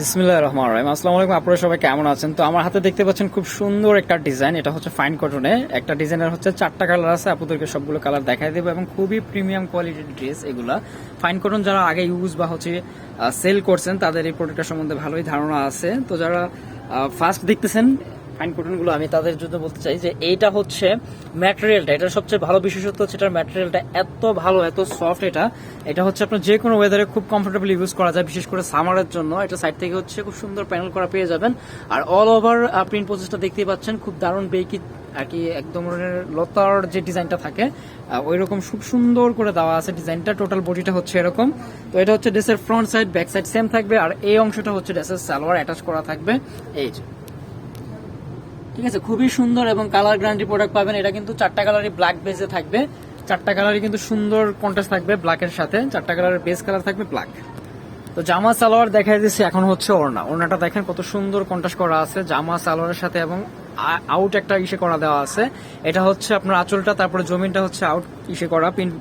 বিসমিল্লাহ রহমান রহিম। আসসালামু আলাইকুম, আপনারা সবাই কেমন আছেন? তো আমার হাতে দেখতে পাচ্ছেন খুব সুন্দর একটা ডিজাইন, এটা হচ্ছে ফাইন কটনে একটা ডিজাইনের হচ্ছে চারটা কালার আছে, আপনাদেরকে সবগুলো কালার দেখাই দেবো এবং খুবই প্রিমিয়াম কোয়ালিটির ড্রেস এগুলা। ফাইন কটন যারা আগে ইউজ বা হচ্ছে সেল করছেন, তাদের এই প্রোডাক্টটা সম্বন্ধে ভালোই ধারণা আছে। তো যারা ফার্স্ট দেখতেছেন ফাইন কটনগুলো আমি তাদের জন্য বলতে চাই যে এইটা হচ্ছে ম্যাটেরিয়ালটা। এটার সবচেয়ে ভালো বিশেষত্ব হচ্ছে এটার ম্যাটেরিয়ালটা এত ভালো, এত সফট এটা। এটা হচ্ছে আপনার যে কোনো ওয়েদারে খুব কমফোর্টেবল ইউজ করা যায়, বিশেষ করে সামারের জন্য। এটা সাইড থেকে হচ্ছে খুব সুন্দর প্যানেল করা পেয়ে যাবেন। আর অল ওভার প্রিন্ট প্রসেসটা দেখতেই পাচ্ছেন, খুব দারুণ বেকি আর কি একদম লতার যে ডিজাইনটা থাকে ওই রকম খুব সুন্দর করে দেওয়া আছে ডিজাইনটা। টোটাল বডিটা হচ্ছে এরকম। তো এটা হচ্ছে ড্রেসের front side back side same থাকবে। আর এই অংশটা হচ্ছে ড্রেসের সালোয়ার অ্যাটাচ করা থাকবে। এই যে। ঠিক আছে, খুবই সুন্দর এবং কালার গ্যারান্টি প্রোডাক্ট পাবেন। এটা কিন্তু চারটা কালারই ব্ল্যাক বেসে থাকবে। চারটা কালারই কিন্তু সুন্দর কন্ট্রাস্ট থাকবে ব্ল্যাকের সাথে। চারটা কালারের বেস কালার থাকবে ব্ল্যাক তো জামা সালোয়ার দেখাই দিচ্ছি এখন হচ্ছে ওড়না। ওড়নাটা দেখেন কত সুন্দর কন্ট্রাস্ট করা আছে জামা সালোয়ারের সাথে এবং আউট একটা ইসে করা দেওয়া আছে। এটা হচ্ছে আপনার আঁচলটা, তারপরে জমিনটা হচ্ছে আউট ইসে করা প্রিন্ট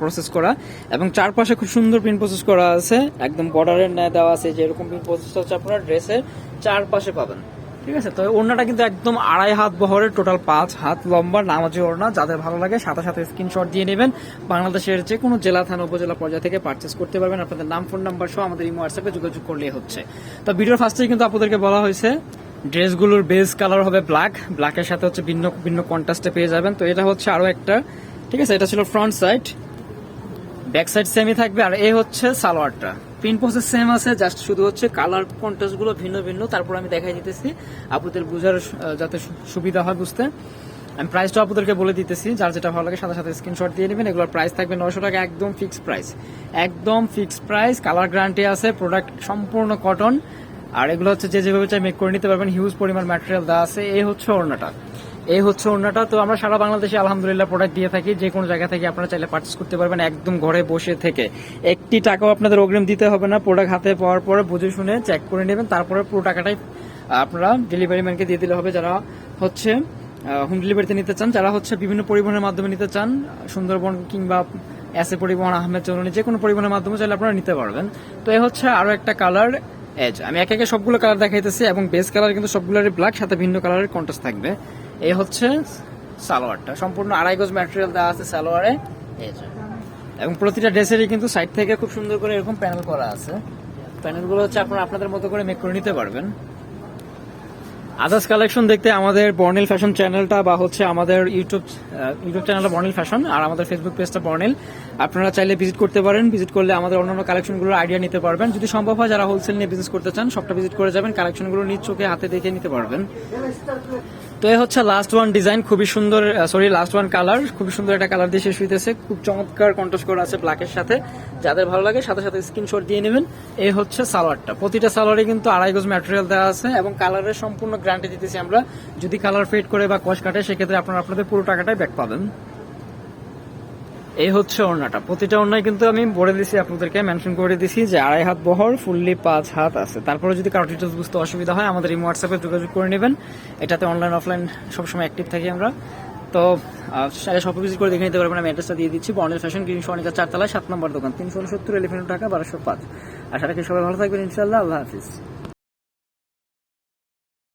প্রসেস করা। এবং চারপাশে খুব সুন্দর প্রিন্ট প্রসেস করা আছে। একদম বর্ডারের ন্যায় দেওয়া আছে। যেরকম প্রিন্ট প্রসেস হচ্ছে আপনার ড্রেসের চারপাশে পাবেন। ঠিক আছে? তো ওড়নাটা কিন্তু একদম আড়াই হাত বহরের টোটাল পাঁচ হাত লম্বা, নামাজি ওড়না, যাদের ভালো লাগে সাথে সাথে স্ক্রিনশট দিয়ে নেবেন। বাংলাদেশের যে কোনো জেলা, থানা, উপজেলা পর্যায়ে থেকে পারচেস করতে পারবেন। আপনাদের নাম ফোন নাম্বার সহ আমাদের ইমো হোয়াটসঅ্যাপে যোগাযোগ করলেই হচ্ছে। তো ভিডিওর ফার্স্টেই কিন্তু আপনাদেরকে বলা হয়েছে, ড্রেসগুলোর বেস কালার হবে ব্ল্যাক ব্ল্যাকের সাথে হচ্ছে ভিন্ন ভিন্ন কন্ট্রাস্টে পেয়ে যাবেন। তো এটা হচ্ছে আরও একটা, ঠিক আছে? এটা ছিল ফ্রন্ট সাইড ব্যাক সাইড সেমই থাকবে। আর এ হচ্ছে সালোয়ারটা। প্রিন্ট প্রসেস সেম আছে জাস্ট শুধু হচ্ছে কালার কন্ট্রাস্টগুলো ভিন্ন ভিন্ন, তারপর আমি দেখাই দিতেছি। আপুদের বুঝার যাতে সুবিধা হয় বুঝতে। আমি প্রাইসটা আপনাদেরকে বলে দিতেছি, যার যেটা ভালো লাগে সাথে সাথে স্ক্রিনশট দিয়ে নেবেন। এগুলোর প্রাইস থাকবে নশো টাকা, একদম ফিক্সড প্রাইস একদম ফিক্সড প্রাইস কালার গ্যারান্টি আছে প্রোডাক্ট সম্পূর্ণ কটন আর এগুলো হচ্ছে যে যেভাবে চাই মেক করে নিতে পারবেন হিউজ পরিমাণ ম্যাটেরিয়াল দেওয়া আছে। এই হচ্ছে ওড়নাটা। এই হচ্ছে ওড়নাটা। তো আমরা সারা বাংলাদেশে আলহামদুলিল্লাহ প্রোডাক্ট দিয়ে থাকি। যে কোনো জায়গা থেকে আপনারা চাইলে পার্চেস করতে পারবেন একদম ঘরে বসে থেকে। একটি টাকাও আপনাদের অগ্রিম দিতে হবে না। প্রোডাক্ট হাতে পাওয়ার পরে বুঝে শুনে চেক করে নেবেন। তারপরে পুরো টাকাটাই আপনারা ডেলিভারি ম্যানকে দিয়ে দিলে হবে। যারা হচ্ছে হোম ডেলিভারিতে নিতে চান, যারা হচ্ছে বিভিন্ন পরিবহনের মাধ্যমে নিতে চান, সুন্দরবন কিংবা এসে পরিবহন, আহমেদ চৌরনি, যে কোনো পরিবহনের মাধ্যমে চাইলে আপনারা নিতে পারবেন। তো এ হচ্ছে আরও একটা কালার এজ আমি একে একে সবগুলো কালার দেখাইতেছি এবং বেস কালার কিন্তু সবগুলোরই ব্ল্যাক সাথে ভিন্ন কালারের কন্ট্রাস্ট থাকবে। এই হচ্ছে সালোয়ারটা। সম্পূর্ণ আড়াই গজ ম্যাটেরিয়াল দেওয়া আছে সালোয়ারে। এই যে। এবং প্রতিটা ড্রেসেরই কিন্তু সাইড থেকে খুব সুন্দর করে এরকম প্যানেল করা আছে। প্যানেলগুলো হচ্ছে আপনারা আপনাদের মতো করে মেক করে নিতে পারবেন। আদার্স কালেকশন দেখতে আমাদের বর্নেল ফ্যাশন চ্যানেলটা বা হচ্ছে আমাদের ইউটিউব ইউটিউব চ্যানেলটা বর্নেল ফ্যাশন আর আমাদের ফেসবুক পেজটা বর্নেল আপনারা চাইলে ভিজিট করতে পারেন ভিজিট করলে আমাদের অন্যান্য কালেকশনগুলোর আইডিয়া নিতে পারবেন। যদি সম্ভব হয় যারা হোলসেল নিয়ে বিজনেস করতে চান, সবটা ভিজিট করে যাবেন, কালেকশনগুলো নিজ চোখে, হাতে দেখে নিতে পারবেন। তো এই হচ্ছে লাস্ট ওয়ান ডিজাইন খুবই সুন্দর সরি লাস্ট ওয়ান কালার খুবই সুন্দর একটা কালার দিয়ে শেষ হইতেছে। খুব চমৎকার কন্ট্রাস্ট করা আছে ব্ল্যাকের সাথে। যাদের ভালো লাগে সাথে সাথে স্ক্রিনশট দিয়ে নেবেন। এই হচ্ছে সালোয়ারটা। প্রতিটা সালোয়ারে কিন্তু আড়াই গজ ম্যাটেরিয়াল দেওয়া আছে এবং কালারের সম্পূর্ণ গ্যারান্টি দিতেছি আমরা। যদি কালার ফেড করে বা কষ কাটে, সেক্ষেত্রে আপনারা আপনাদের পুরো টাকাটাই ব্যাক পাবেন। এই হচ্ছে ওড়নাটা। প্রতিটা ওড়নায় কিন্তু আমি বলে দিছি, আপনাদেরকে মেনশন করে দিছি যে আড়াই হাত বহর ফুললি পাঁচ হাত আছে। তারপরে যদি কারও ডিটেলস বুঝতে অসুবিধা হয়, আমাদের এই হোয়াটসঅ্যাপে যোগাযোগ করে নেবেন। এটাতে অনলাইন অফলাইন সবসময় অ্যাক্টিভ থাকি আমরা। তো সাড়ে সব কিছু করে দেখে নিতে পারবেন। আমি অ্যাড্রেসটা দিয়ে দিচ্ছি। বর্ণেল ফ্যাশন গ্রিন সনিকা চারতলায় সাত নম্বর দোকান, তিনশো উনসত্তর এলিফেন্ট টাকা বারোশো পাঁচ। আর সারা সবাই ভালো থাকবেন ইনশাল্লাহ আল্লাহ হাফিজ।